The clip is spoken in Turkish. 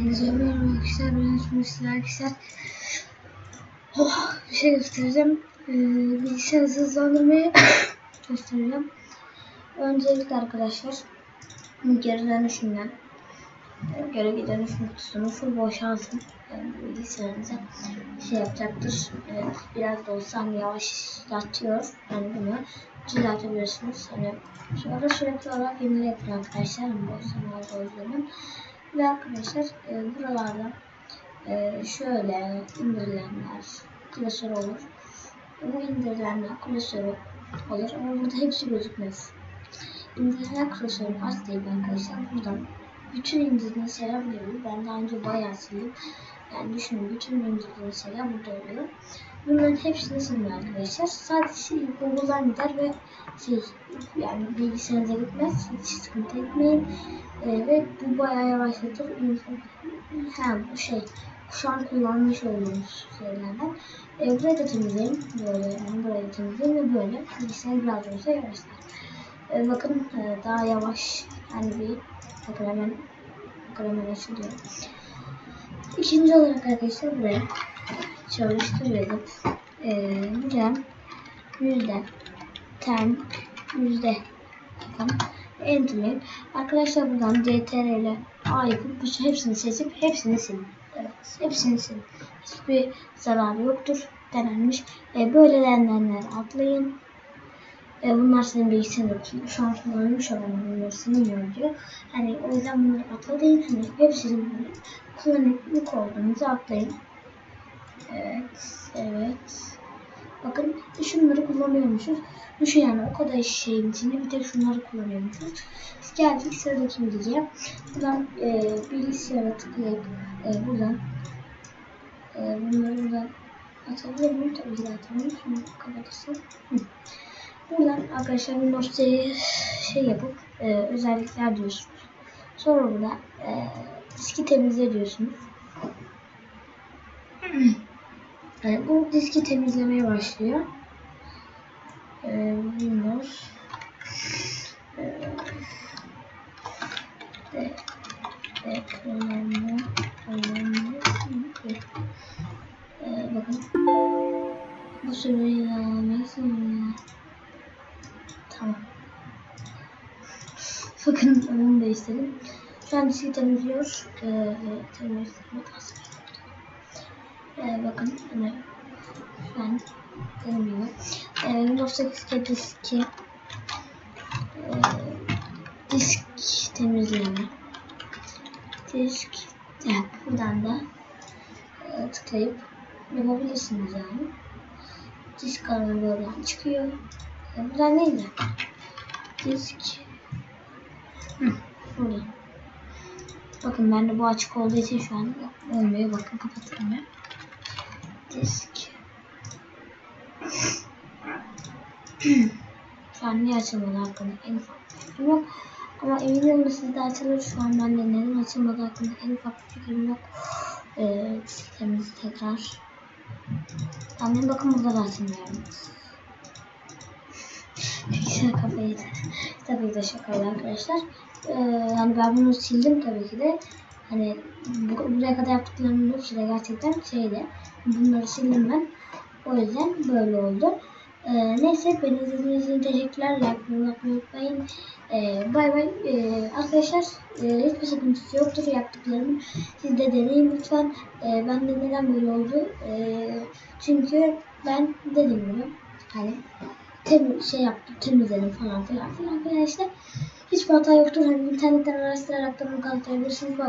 Hepinize merhaba arkadaşlar. Ben size arkadaşlar oh, bir şey göstereceğim. Ee, bilgisayarı hızlandırmayı göstereceğim. Öncelikle arkadaşlar geri dönüşümden geri dönüşüm kutusunu full boşaltın. Yani bilgisayarınıza şey yapacaktır. Evet, biraz da olsa hani yavaşlatıyor. Yani bunu düzeltebilirsiniz. Hani sonra sürekli olarak yenile yapın arkadaşlar. Hani bu sanal özlemin. Ve arkadaşlar e, buralarda e, şöyle indirilenler klasör olur. Bu indirilenler klasörü olur ama burada hepsi gözükmez. İndirilen klasörü az değil arkadaşlar. Buradan bütün indirdiğiniz şeyler oluyor. Ben daha önce bayağı sildim. Yani düşünün bütün indirdiğiniz şeyler burada oluyor. Bunların hepsini silin arkadaşlar. Sadece Google'dan gider ve şey yani bilgisayarınıza gitmez. Hiç sıkıntı etmeyin. Ee, ve bu bayağı yavaşlatır. Ha bu şey şu an kullanmış olduğumuz şeylerden. Ee, burayı da temizleyin. Böyle yani burayı temizleyin ve böyle bilgisayar biraz olsa yavaşlar. Ee, bakın e, daha yavaş yani bir bakın hemen bakın hemen açılıyor. İkinci olarak arkadaşlar buraya çalıştır yazıp e, buraya yüzde ten yüzde bakın enter'layın. Arkadaşlar buradan CTRL ile A yapıp hepsini seçip hepsini silin. Evet, hepsini silin. Hiçbir zararı yoktur. Denenmiş. E, böyle denenenler atlayın. E, bunlar senin bilgisayarında şu an kullanılmış olan bunları silmiyor diyor. Hani o yüzden bunları atlayın. Hani hepsini kullanıp olduğunuzu atlayın. Evet, evet. Bakın şunları kullanıyormuşuz. Düşün yani o kadar şeyin içinde bir tek şunları kullanıyormuşuz. Biz geldik sıradaki bilgiye. Buradan e, bilgisayara tıklayıp e, buradan e, bunları buradan atabilir miyim? Tabii ki de atamıyorum. Şimdi kapatırsam. Buradan arkadaşlar Windows'ı şey yapıp e, özellikler diyorsunuz. Sonra burada e, diski temizle diyorsunuz. Yani bu diski temizlemeye başlıyor. Ee, Windows ee, de ekranı ee, bakın. Bu süreyi almalısın tamam. Bakın onu değiştirelim diski temizliyor. Ee, temizleme tasarım ee, bakın hani benim gibi ee, Windows 8 diski ee, disk temizleme. Disk yani buradan da e, tıklayıp yapabilirsiniz yani. Disk kanalı böyle çıkıyor. E, buradan neydi disk Hı, burada bakın bende bu açık olduğu için şu an olmuyor. Bakın kapatılmıyor disk. Şu an niye açılmadı hakkında en ufak fikrim yok. Ama eminim sizde açılır. Şu an ben de neden açılmadı hakkında en ufak fikrim yok. Ee, disklerimizi tekrar. Annem bakın burada da açılmıyor. Bilgisayar kafayı tabii de şakalı arkadaşlar ee, yani ben bunu sildim tabii ki de hani bu, buraya kadar yaptıklarımın hepsi de gerçekten şeydi. Bunları sildim ben. O yüzden böyle oldu. Ee, neyse beni izlediğiniz için teşekkürler. Like unutmayı unutmayın. Ee, bay bay. Ee, arkadaşlar e, hiçbir sıkıntısı yoktur yaptıklarım. Siz de deneyin lütfen. Ee, ben de neden böyle oldu? Ee, çünkü ben dediğim gibi hani tem şey yaptım temizledim falan filan filan arkadaşlar. Hiçbir hata yoktur. Hani internetten araştırarak da bunu kanıtlayabilirsiniz. Bay